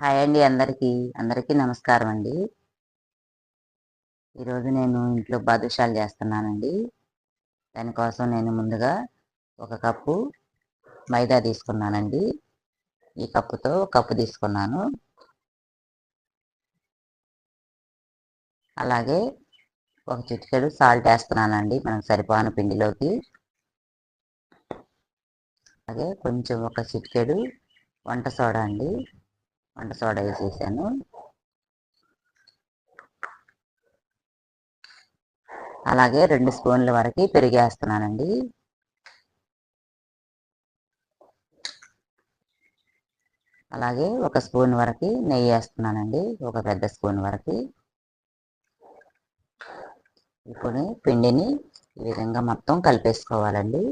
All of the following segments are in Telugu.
హాయ్ అండి అందరికీ. అందరికీ నమస్కారం అండి. ఈరోజు నేను ఇంట్లో బాదుషాలు చేస్తున్నానండి. దానికోసం నేను ముందుగా ఒక కప్పు మైదా తీసుకున్నానండి. ఈ కప్పుతో కప్పు తీసుకున్నాను. అలాగే ఒక చిటికెడు సాల్ట్ వేస్తున్నానండి. మనకు సరిపోను పిండిలోకి. అలాగే కొంచెం ఒక చిటికెడు వంట సోడా అండి. వంట సోడా వేసేసాను. అలాగే రెండు స్పూన్ల వరకు పెరిగేస్తున్నానండి. అలాగే ఒక స్పూన్ వరకు నెయ్యి వేస్తున్నానండి. ఒక పెద్ద స్పూన్ వరకు. ఇప్పుడు పిండిని ఈ విధంగా మొత్తం కలిపేసుకోవాలండి.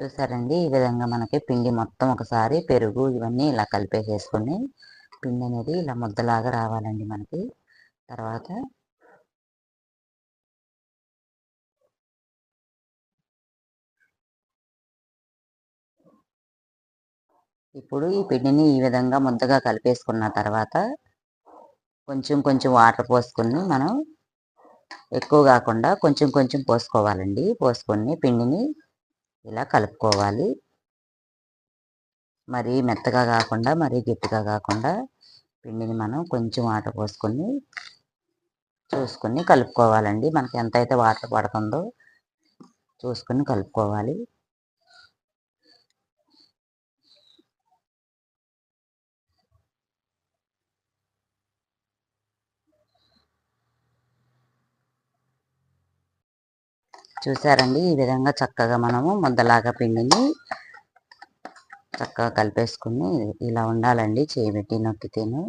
చూసారండి? ఈ విధంగా మనకి పిండి మొత్తం ఒకసారి పెరుగు ఇవన్నీ ఇలా కలిపేసేసుకొని పిండి అనేది ఇలా ముద్దలాగా రావాలండి మనకి. తర్వాత ఇప్పుడు ఈ పిండిని ఈ విధంగా ముద్దగా కలిపేసుకున్న తర్వాత కొంచెం కొంచెం వాటర్ పోసుకుని మనం ఎక్కువ కాకుండా కొంచెం కొంచెం పోసుకోవాలండి. పోసుకొని పిండిని ఇలా కలుపుకోవాలి. మరీ మెత్తగా కాకుండా మరీ గట్టిగా కాకుండా పిండిని మనం కొంచెం వాటర్ పోసుకొని చూసుకొని కలుపుకోవాలండి. మనకి ఎంతైతే వాటర్ పడుతుందో చూసుకొని కలుపుకోవాలి. చూసారండి? ఈ విధంగా చక్కగా మనము ముద్దలాగా పిండిని చక్కగా కలిపేసుకుని ఇలా ఉండాలండి. చేయబెట్టి నొక్కితేను.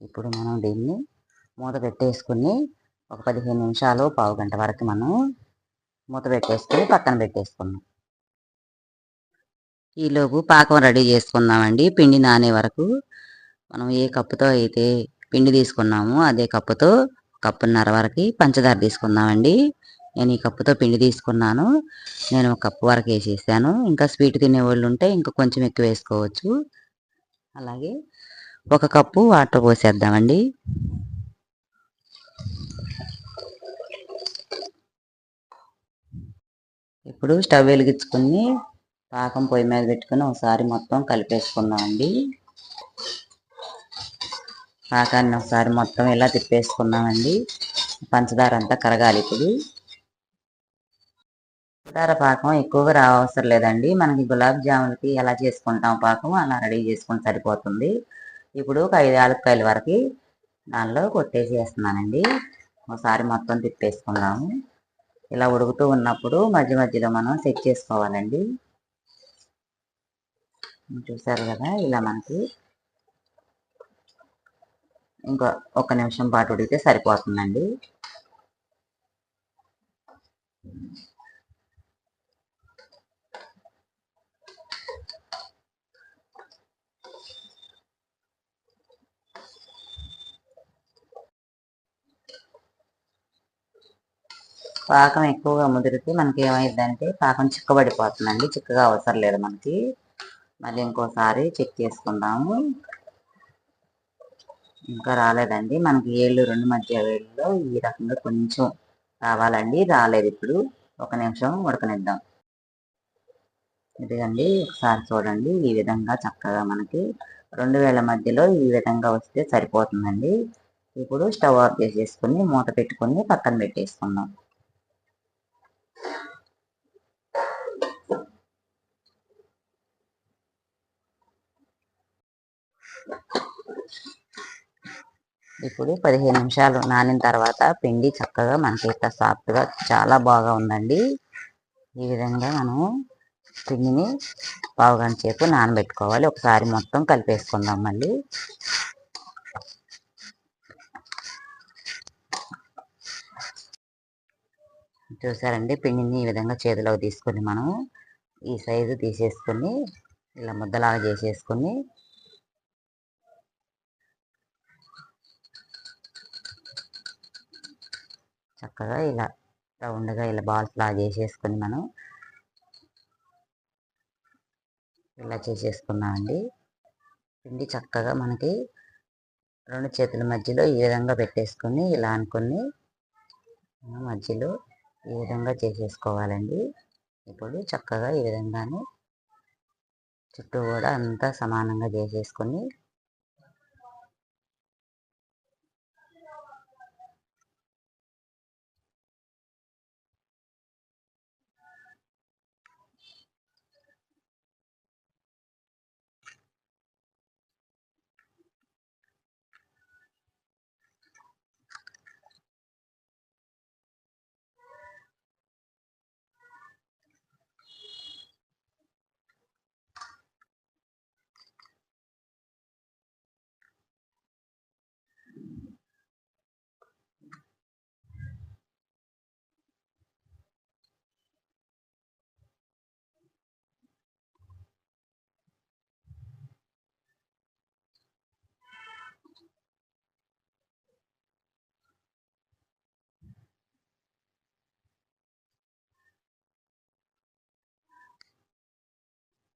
ఇప్పుడు మనం దీన్ని మూత పెట్టేసుకుని ఒక పదిహేను నిమిషాలు పావు గంట వరకు మనం మూత పెట్టేసుకుని పక్కన పెట్టేసుకున్నాం ఈలోపు పాకం రెడీ చేసుకుందామండి. పిండి నానే వరకు మనం ఏ కప్పుతో అయితే పిండి తీసుకున్నామో అదే కప్పుతో కప్పున్నర వరకు పంచదార తీసుకుందామండి. నేను ఈ కప్పుతో పిండి తీసుకున్నాను. నేను ఒక కప్పు వరకు వేసేసాను. ఇంకా స్వీట్ తినేవాళ్ళు ఉంటే ఇంకా కొంచెం ఎక్కువ వేసుకోవచ్చు. అలాగే ఒక కప్పు వాటర్ పోసేద్దామండి. ఇప్పుడు స్టవ్ వెలిగించుకుని పాకం పొయ్యి మీద పెట్టుకుని ఒకసారి మొత్తం కలిపేసుకున్నామండి పాకాన్ని ఒకసారి మొత్తం ఇలా తిప్పేసుకున్నామండి పంచదార అంతా కరగాలి ఇప్పుడు. పంచదార పాకం ఎక్కువగా రావసరం లేదండి. మనకి గులాబ్ జాములకి ఎలా చేసుకుంటాం పాకం అలా రెడీ చేసుకుంటే సరిపోతుంది. ఇప్పుడు ఒక ఐదు యాలక్కాయల వరకు దానిలో కొట్టేసేస్తున్నానండి. ఒకసారి మొత్తం తిప్పేసుకున్నాము ఇలా ఉడుకుతూ ఉన్నప్పుడు మధ్య మధ్యలో మనం సెట్ చేసుకోవాలండి. చూసారు కదా ఇలా మనకి ఇంకో ఒక నిమిషం పాటు ఉడికితే సరిపోతుందండి. పాకం ఎక్కువగా ముదిరితే మనకి ఏమైందంటే పాకం చిక్కబడిపోతుందండి. చిక్కగా అవసరం లేదు మనకి. మళ్ళీ ఇంకోసారి చెక్ చేసుకుందాము. ఇంకా రాలేదండి. మనకి ఏళ్ళు రెండు మధ్య వేళ్ళలో ఈ రకంగా కొంచెం రావాలండి. రాలేదు ఇప్పుడు. ఒక నిమిషం ఉడకనిద్దాం. ఇదిగండి ఒకసారి చూడండి. ఈ విధంగా చక్కగా మనకి రెండు వేల మధ్యలో ఈ విధంగా వస్తే సరిపోతుందండి. ఇప్పుడు స్టవ్ ఆఫ్ చేసేసుకుని మూత పెట్టుకుని పక్కన పెట్టేసుకుందాం. ఇప్పుడు పదిహేను నిమిషాలు నానిన తర్వాత పిండి చక్కగా మనకి ఇట్లా సాఫ్ట్గా చాలా బాగా ఉందండి. ఈ విధంగా మనము పిండిని పావుగంట సేపు నానబెట్టుకోవాలి. ఒకసారి మొత్తం కలిపేసుకుందాం మళ్ళీ. చూసారండి పిండిని ఈ విధంగా చేతిలోకి తీసుకొని మనం ఈ సైజు తీసేసుకొని ఇలా ముద్దలాగా చేసేసుకొని చక్కగా ఇలా రౌండ్గా ఇలా బాల్స్ లా చేసేసుకొని మనం ఇలా చేసేసుకున్నామండి. పిండి చక్కగా మనకి రెండు చేతుల మధ్యలో ఈ విధంగా పెట్టేసుకొని ఇలా అనుకొని మధ్యలో ఈ విధంగా చేసేసుకోవాలండి. ఇప్పుడు చక్కగా ఈ విధంగానే చుట్టూ కూడా అంతా సమానంగా చేసేసుకొని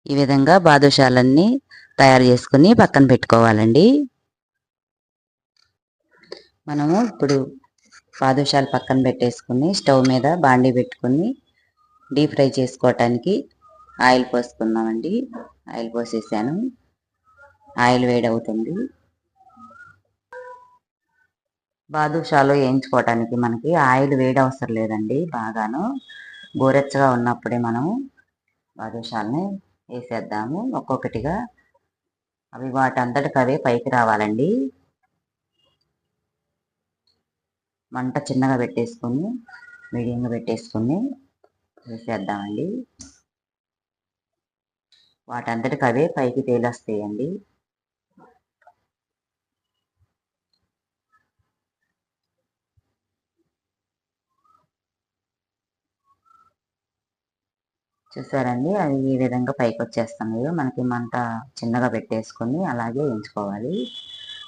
ఈ విధంగా బాదుషాలన్నీ తయారు చేసుకుని పక్కన పెట్టుకోవాలండి. మనము ఇప్పుడు బాదుషాలు పక్కన పెట్టేసుకుని స్టవ్ మీద బాండీ పెట్టుకుని డీప్ ఫ్రై చేసుకోవటానికి ఆయిల్ పోసుకుందామండి. ఆయిల్ పోసేసాను. ఆయిల్ వేడవుతుంది. బాదుషాలు వేయించుకోవటానికి మనకి ఆయిల్ వేడి అవసరం లేదండి బాగాను. గోరెచ్చగా ఉన్నప్పుడే మనం బాదుషాలని వేసేద్దాము. ఒక్కొక్కటిగా అవి వాటంతటికి అవే పైకి రావాలండి. మంట చిన్నగా పెట్టేసుకొని మీడియంగా పెట్టేసుకొని వేసేద్దామండి. వాటంతటికి అవే పైకి తేలేస్తాయండి. చూసారండి? అది ఈ విధంగా పైకి వచ్చేస్తున్నాయి మనకి మంట చిన్నగా పెట్టేసుకొని అలాగే వేయించుకోవాలి.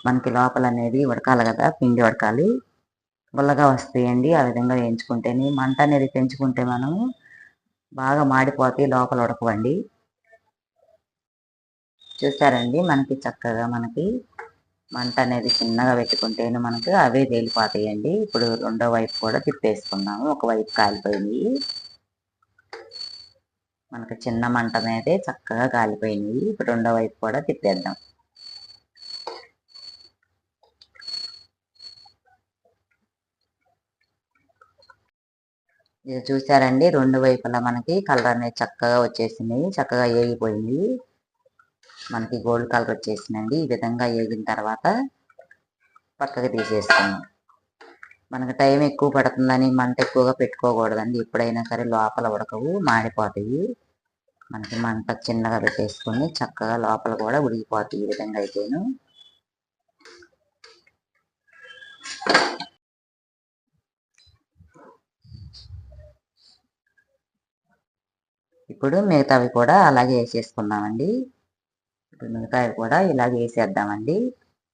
మనకి లోపల అనేది ఉడకాలి కదా పిండి ఉడకాలి. గుల్లగా వస్తాయండి ఆ విధంగా వేయించుకుంటేనే. మంట అనేది పెంచుకుంటే మనం బాగా మాడిపోతే లోపల ఉడకవండి. చూసారండి? మనకి చక్కగా మనకి మంట అనేది చిన్నగా పెట్టుకుంటేనే మనకి అవే తేలిపోతాయండి. ఇప్పుడు రెండో వైపు కూడా తిప్పేసుకున్నాము. ఒక వైపు కాలిపోయింది మనకి చిన్న మంట మీదే చక్కగా కాలిపోయినాయి ఇప్పుడు రెండో వైపు కూడా తిప్పేద్దాం. ఇది చూసారండి? రెండు వైపులా మనకి కలర్ అనేది చక్కగా వచ్చేసింది. చక్కగా ఏగిపోయింది. మనకి గోల్డ్ కలర్ వచ్చేసిందండి. ఈ విధంగా ఏగిన తర్వాత పక్కకి తీసేసుకున్నాం మనకి టైం ఎక్కువ పడుతుందని మంట ఎక్కువగా పెట్టుకోకూడదండి. ఎప్పుడైనా సరే లోపల ఉడకవు మాడిపోతాయి. మనకి మంట చిన్నగా పెట్టేసుకొని చక్కగా లోపల కూడా ఉడికిపోతాయి ఈ విధంగా అయితేను. ఇప్పుడు మిగతావి కూడా అలాగే వేసేసుకుందామండి. ఇప్పుడు మిగతావి కూడా ఇలాగే వేసేద్దామండి.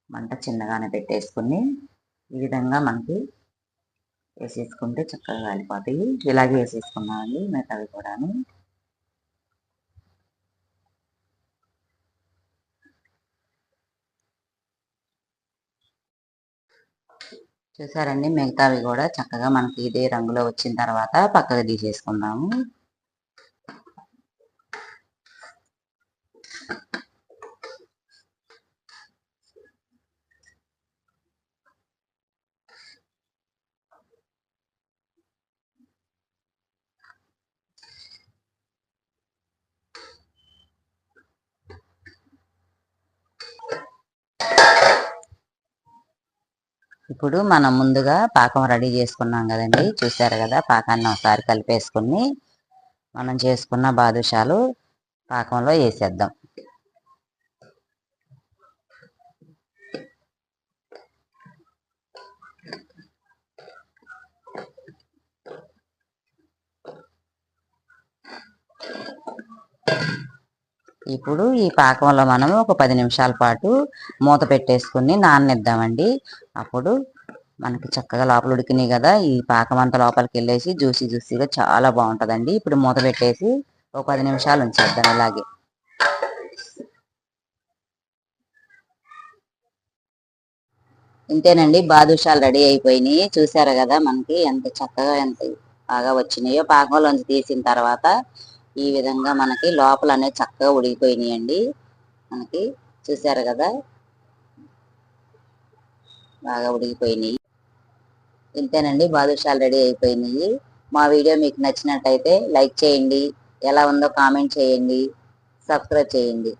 మంట చిన్నగానే పెట్టేసుకుని ఈ విధంగా మనకి వేసేసుకుంటే చక్కగా కాలిపోతాయి. ఇలాగే వేసేసుకున్నామండి మిగతావి కూడాను. చూసారండి మిగతావి కూడా చక్కగా మనకి ఇదే రంగులో వచ్చిన తర్వాత పక్కకు తీసేసుకుందాము. ఇప్పుడు మనం ముందుగా పాకం రెడీ చేసుకున్నాం కదండి. చూసారు కదా పాకాన్ని ఒకసారి కలిపేసుకుని మనం చేసుకున్న బాదుషాలు పాకంలో వేసేద్దాం. ఇప్పుడు ఈ పాకంలో మనం ఒక పది నిమిషాల పాటు మూత పెట్టేసుకుని నాననిద్దామండి. అప్పుడు మనకి చక్కగా లోపల ఉడికినాయి కదా ఈ పాకం అంతా లోపలికి వెళ్ళేసి జ్యూసీ జ్యూసీగా చాలా బాగుంటుందండి. ఇప్పుడు మూత పెట్టేసి ఒక పది నిమిషాలు ఉంచేద్దాం అలాగే ఇంతేనండి బాదుషాలు రెడీ అయిపోయినాయి. చూసారు కదా మనకి ఎంత చక్కగా ఎంత బాగా వచ్చినాయో. పాకంలోంచి తీసిన తర్వాత ఈ విధంగా మనకి లోపల అనేది చక్కగా ఉడికిపోయినాయండి. మనకి చూసారు కదా? బాగా ఉడికిపోయినాయి. ఇంతేనండి బాదుషాలు రెడీ అయిపోయినాయి. మా వీడియో మీకు నచ్చినట్టయితే లైక్ చేయండి ఎలా ఉందో కామెంట్ చేయండి సబ్స్క్రైబ్ చేయండి.